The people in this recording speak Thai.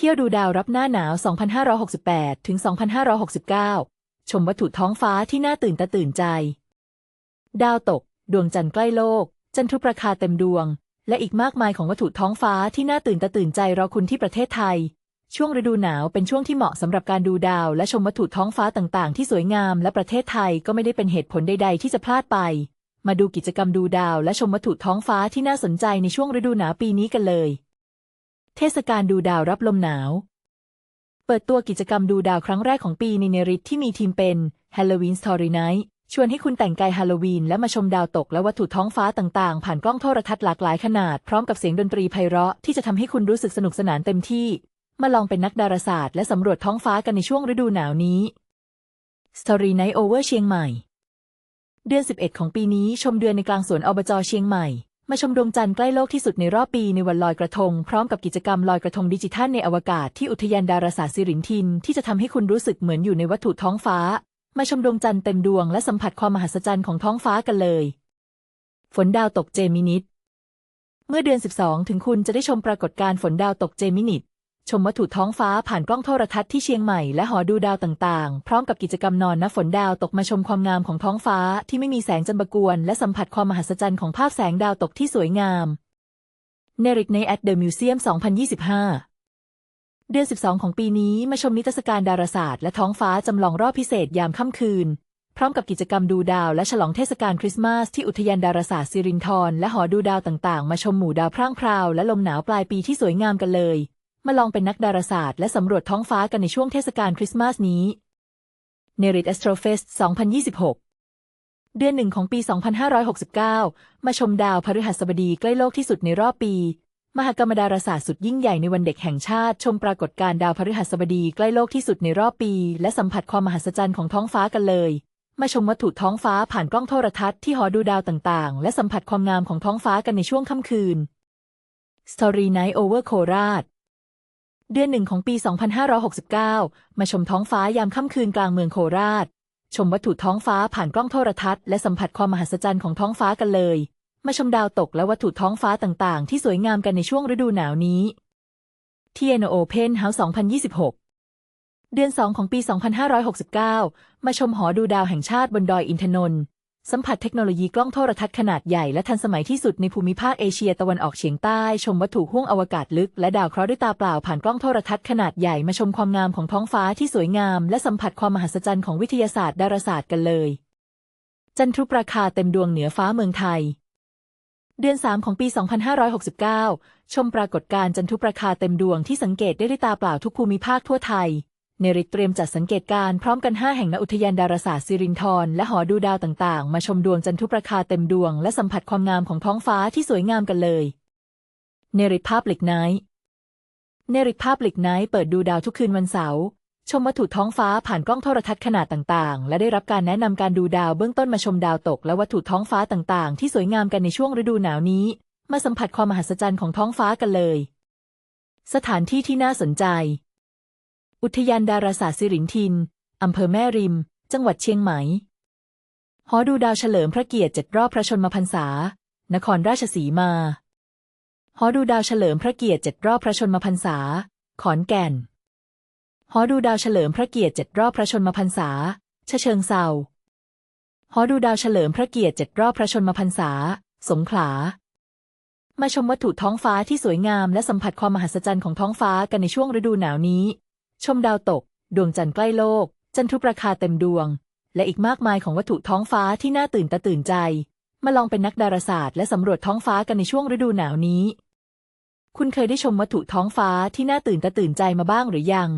เที่ยวดูดาวรับหน้าหนาว 2568 ถึง 2569 ชมวัตถุท้องฟ้าที่น่าตื่นตาตื่นใจ ดาวตก ดวงจันทร์ใกล้โลก จันทรุปราคาเต็มดวง และอีกมากมายของวัตถุท้องฟ้าที่น่าตื่นตาตื่นใจรอคุณที่ประเทศไทย ช่วงฤดูหนาวเป็นช่วงที่เหมาะสำหรับการดูดาวและชมวัตถุท้องฟ้าต่างๆ ที่สวยงาม และประเทศไทยก็ไม่ได้เป็นเหตุผลใด ๆ ที่จะพลาดไป มาดูกิจกรรมดูดาวและชมวัตถุท้องฟ้าที่น่าสนใจในช่วงฤดูหนาวปีนี้กันเลย เทศกาลดูดาวรับลมหนาว เปิดตัวกิจกรรมดูดาวครั้งแรกของปีในเนริตที่มีทีมเป็น Halloween Story Night ชวนให้คุณแต่งกายฮาโลวีนและมาชมดาวตกและวัตถุท้องฟ้าต่างๆ ผ่านกล้องโทรทัศน์หลากหลายขนาด พร้อมกับเสียงดนตรีไพเราะที่จะทำให้คุณรู้สึกสนุกสนานเต็มที่ มาลองเป็นนักดาราศาสตร์และสำรวจท้องฟ้ากันในช่วงฤดูหนาวนี้ Story Night Over เชียงใหม่ เดือน 11 ของปีนี้ชมเดือนในกลางสวนอบจเชียงใหม่ มาชมดวงจันทร์ใกล้โลกที่สุดในรอบปีในวันลอยกระทง พร้อมกับกิจกรรมลอยกระทงดิจิทัลในอวกาศที่อุทยานดาราศาสตร์สิรินทิน ที่จะทำให้คุณรู้สึกเหมือนอยู่ในวัตถุท้องฟ้า มาชมดวงจันทร์เต็มดวงและสัมผัสความมหัศจรรย์ของท้องฟ้ากันเลย ฝนดาวตกเจมินิตเมื่อเดือน 12 ถึงคุณจะได้ชมปรากฏการณ์ฝนดาวตกเจมินิต ชมวัตถุท้องฟ้าผ่านกล้องโทรทัศน์ที่เชียงใหม่และหอดูดาวต่างๆ พร้อมกับกิจกรรมนอนณฝนดาวตกมาชมความงามของท้องฟ้าที่ไม่มีแสงจันบกวน และสัมผัสความมหัศจรรย์ของภาพแสงดาวตกที่สวยงามเนริกใน at the museum 2025 เดือน 12 ของปีนี้มาชมนิทรรศการดาราศาสตร์และท้องฟ้าจำลองรอบพิเศษยามค่ำคืน พร้อมกับกิจกรรมดูดาวและฉลองเทศกาลคริสต์มาสที่อุทยานดาราศาสตร์สิรินธรและหอดูดาวต่างๆ มาชมหมู่ดาวพร่างพราวและลมหนาวปลายปีที่สวยงามกันเลย มาลองเป็นนักดาราศาสตร์และสำรวจท้องฟ้ากันในช่วงเทศกาลคริสต์มาสนี้เนริต Astrofest 2026 เดือนหนึ่งของปี 2569 มาชมดาวพฤหัสบดีใกล้โลกที่สุดในรอบปี มหกรรมดาราศาสตร์สุดยิ่งใหญ่ในวันเด็กแห่งชาติ ชมปรากฏการณ์ดาวพฤหัสบดีใกล้โลกที่สุดในรอบปี และสัมผัสความมหัศจรรย์ของท้องฟ้ากันเลยมาชมวัตถุท้องฟ้าผ่านกล้องโทรทัศน์ที่หอดูดาวต่างๆ และสัมผัสความงามของท้องฟ้ากันในช่วงค่ำคืน Story Night Over โคราช เดือนหนึ่งของปี 2569 มาชมท้องฟ้ายามค่ำคืนกลางเมืองโคราช ชมวัตถุท้องฟ้าผ่านกล้องโทรทัศน์และสัมผัสความมหัศจรรย์ของท้องฟ้ากันเลย มาชมดาวตกและวัตถุท้องฟ้าต่างๆ ที่สวยงามกันในช่วงฤดูหนาวนี้ TNO Open House 2026 เดือน 2 ของปี 2569 มาชมหอดูดาวแห่งชาติบนดอยอินทนนท์ สัมผัสเทคโนโลยีกล้องโทรทัศน์ขนาดใหญ่และทันสมัยที่สุดในภูมิภาคเอเชียตะวันออกเฉียงใต้ ชมวัตถุห้วงอวกาศลึก และดาวเคราะห์ด้วยตาเปล่าผ่านกล้องโทรทัศน์ขนาดใหญ่มาชมความงามของท้องฟ้าที่สวยงาม และสัมผัสความมหัศจรรย์ของวิทยาศาสตร์ดาราศาสตร์กันเลย จันทรุปราคาเต็มดวงเหนือฟ้าเมืองไทย เดือน 3 ของปี 2569 ชมปรากฏการณ์จันทรุปราคาเต็มดวงที่สังเกตได้ด้วยตาเปล่าทุกภูมิภาคทั่วไทย เนริตเตรียมจัดสังเกตการณ์พร้อมกัน 5 แห่งณอุทยานดาราศาสตร์สิรินธรและหอดูดาวต่างๆ มาชมดวงจันทรุปราคาเต็มดวง และสัมผัสความงามของท้องฟ้าที่สวยงามกันเลย เนริตภาพหลิกไนท์เนริตภาพหลิกไนท์เปิดดูดาวทุกคืนวันเสาร์ชมวัตถุท้องฟ้าผ่านกล้องโทรทัศน์ขนาดต่างๆ และได้รับการแนะนำการดูดาวเบื้องต้นมาชมดาวตก และวัตถุท้องฟ้าต่างๆ ที่สวยงามกันในช่วงฤดูหนาวนี้ มาสัมผัสความมหัศจรรย์ของท้องฟ้ากันเลย สถานที่ที่น่าสนใจ อุทยานดาราศาสตร์สิรินทิน อำเภอแม่ริม จังหวัดเชียงใหม่ หอดูดาวเฉลิมพระเกียรติเจ็ดรอบพระชนมพรรษา นครราชสีมา หอดูดาวเฉลิมพระเกียรติเจ็ดรอบพระชนมพรรษา ขอนแก่น หอดูดาวเฉลิมพระเกียรติเจ็ดรอบพระชนมพรรษา ชเชิงเซาหอดูดาวเฉลิมพระเกียรติเจ็ดรอบพระชนมพรรษา สงขลา มาชมวัตถุท้องฟ้าที่สวยงามและสัมผัสความมหัศจรรย์ของท้องฟ้ากันในช่วงฤดูหนาวนี้ ชมดาวตก ดวงจันทร์ใกล้โลก จันทรุปราคาเต็มดวง และอีกมากมายของวัตถุท้องฟ้าที่น่าตื่นตาตื่นใจ มาลองเป็นนักดาราศาสตร์และสำรวจท้องฟ้ากันในช่วงฤดูหนาวนี้ คุณเคยได้ชมวัตถุท้องฟ้าที่น่าตื่นตาตื่นใจมาบ้างหรือยัง